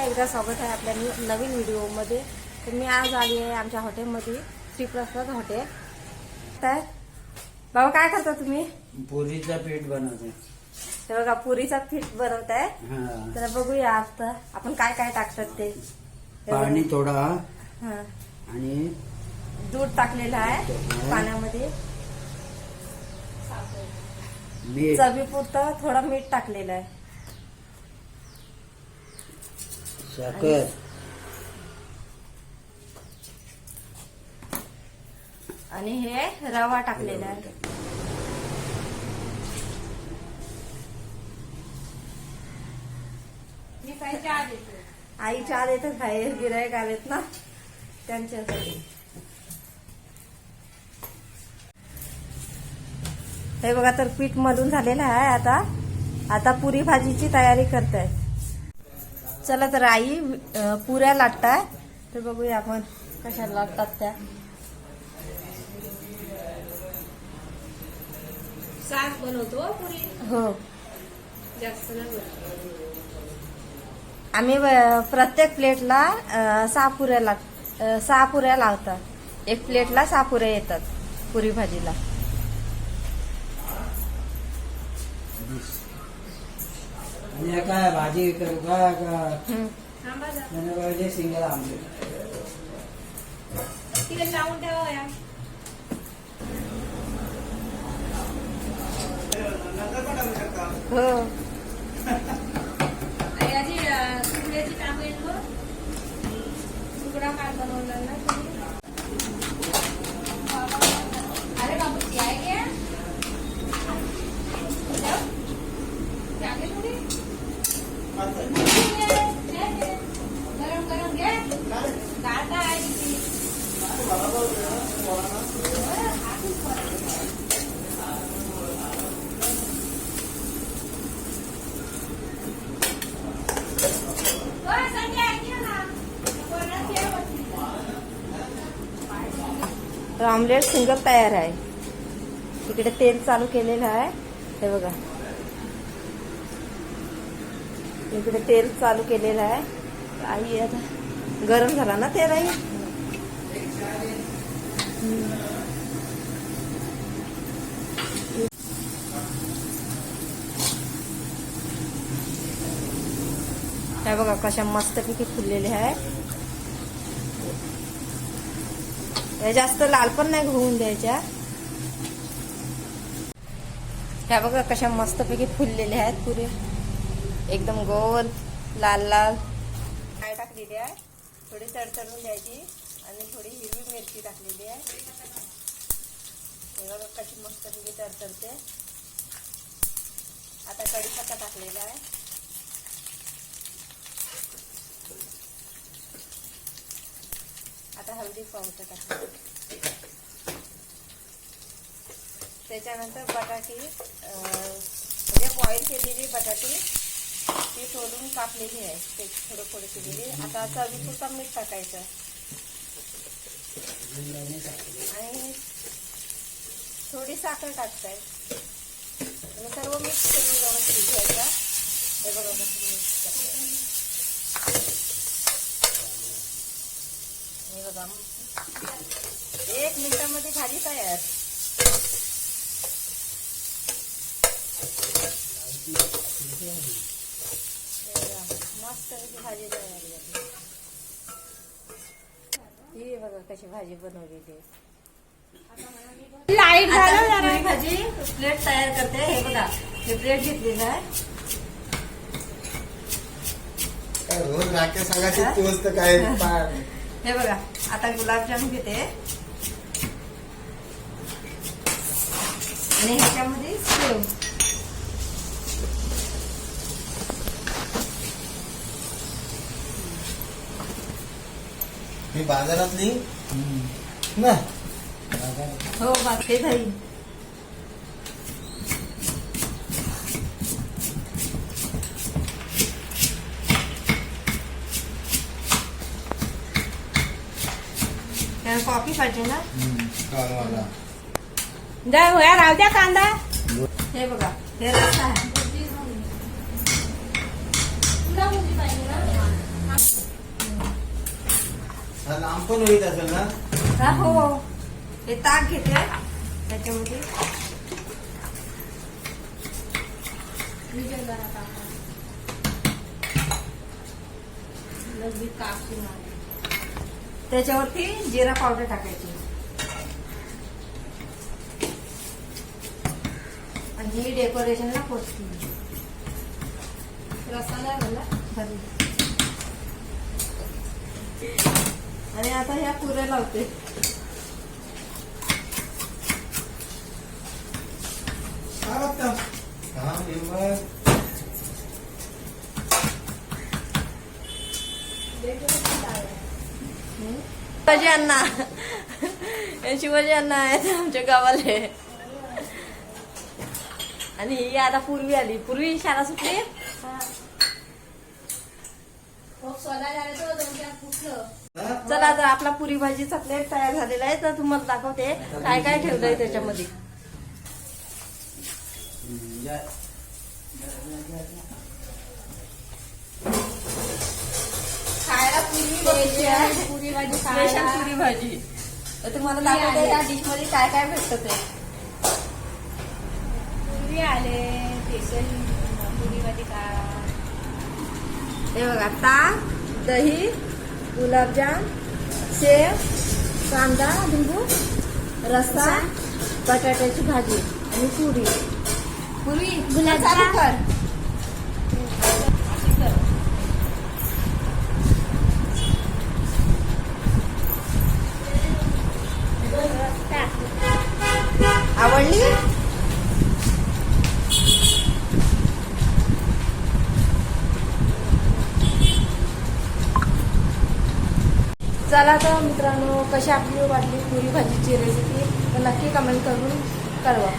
पुन्हा एकदा स्वागत आहे आपल्या नवीन व्हिडिओमध्ये. तर मी आज आली आहे आमच्या हॉटेलमध्ये श्रीप्रसाद हॉटेल. तर बाबा काय करता तुम्ही? पुरीचं पीठ बनवते. तर बघा पुरीचा पीठ बनवत आहे हा. तर बघूया आता आपण काय काय टाकतात ते. पाणी थोडा. हा. आणि दूध टाकलेलं आहे. पाण्यामध्ये. चवीपुरतं थोडं मीठ टाकलेलं आहे. साखर आणि हे रवा टाकलेला आहे. आई चहा देतात बाहेर गिरायक आलेत ना त्यांच्यासाठी. हे बघा तर पीठ मधून झालेलं आहे आता. आता पुरी भाजीची तयारी करताय. चला तर आई पुऱ्या लाटताय. तर बघूया आपण कशा लाटतात त्या. बनवतो पुरी? हो. जास्त नाही बनवत. आम्ही प्रत्येक प्लेटला सहा पुऱ्या लाग सहा पुऱ्या लावतात. एक प्लेटला सहा पुऱ्या येतात पुरी भाजीला. आणि हे काय भाजी करू का का हम्म. थांबा जरा. त्याने पाहिजे सिंगल आमलेट तिला लावून ठेवा या हो आणि याची अं, तुकड्याची टाकून मग तुकडा काय बनवला ना तुम्ही? अरे बाबू आहे क्या जाओ. जागे थोडी. गरम गरम घे दादा आहे ती. होय, संजय, ऐक ना. वरनं ठेव वरती. तर ऑमलेट सिंगल तयार आहे. इकडे तेल चालू केलेलं आहे. हे बघा. इकडे तेल चालू केलेलं आहे. आई आता गरम झाला ना तेल आई हे बघा कशा मस्तपैकी फुललेल्या आहे. या जास्त लाल पण नाही होऊन द्यायच्या. ह्या बघा कशा मस्तपैकी फुललेल्या आहेत पुरे. एकदम गोल लाल लाल. काय टाकलेली आहे? थोडी तडतडून द्यायची आणि थोडी हिरवी मिरची टाकलेली आहे. हे बघा कशी मस्तपैकी तडतडते. आता कडीपत्ता टाकलेला आहे. आता हळदी पावडर टाकू त्याच्यानंतर बटाटी म्हणजे बॉईल केलेली बटाटी ती सोडून कापलेली आहे. ते थोडं थोडं केलेली. आता चवीपुरता मीठ टाकायचं. आणि थोडी साखर टाकताय. आणि सर्व मिक्स करून व्यवस्थित घ्यायचा. हे बघा कसं mix करताय. हे बघा एक मिनिटामध्ये भाजी तयार. मस्त भाजी तयार झाली. ही बघा कशी भाजी बनवलेली आहे. लाइट आता झालं भाजी प्लेट तयार करते. हे बघा हे प्लेट घेतलेलं आहे. रोज राख्या सांगायची तूच तर काय हे बघा आता गुलाबजाम घेते. आणि ह्याच्यामध्ये सेव ही बाजारातली? ना? हो बाकी दही कॉफ़ी पाहिजे ना? गावाला जा होया राहू द्या कांदा। हे बघा हे रस्ता आहे काम पण होईत असेल ना? हा हो हे ताक घेते. त्याच्यामध्ये. कापी मारे त्याच्यावरती जिरा पावडर टाकायची. आणि ही डेकोरेशनला कोथिंबीर रसाला नाही मला भरली. आणि आता ह्या पुऱ्या लावते. काय बघता हा. शिवाजी अण्णा. शिवाजी अण्णा आहेत आमच्या गावाले. आणि ही आता पूर्वी आली. पूर्वी शाळा सुटली? चला तर आपला पुरी भाजीचा प्लेट तयार झालेला आहे. तर तुम्हाला दाखवते काय काय ठेवलंय त्याच्यामध्ये. पुरी भाजी. स्पेशल पुरी भाजी तर तुम्हाला दाखवते या डिशमध्ये काय काय भेटतं ते? पुरी आले स्पेशल पुरी भाजी खा हे बघा ताक दही गुलाबजाम सेव कांदा लिंबू रस्सा बटाट्याची भाजी आणि पुरी. पुरी. चालू चला तर मित्रांनो कशी आपली वाटली पुरी भाजीची रेसिपी नक्की कमेंट करून कळवा.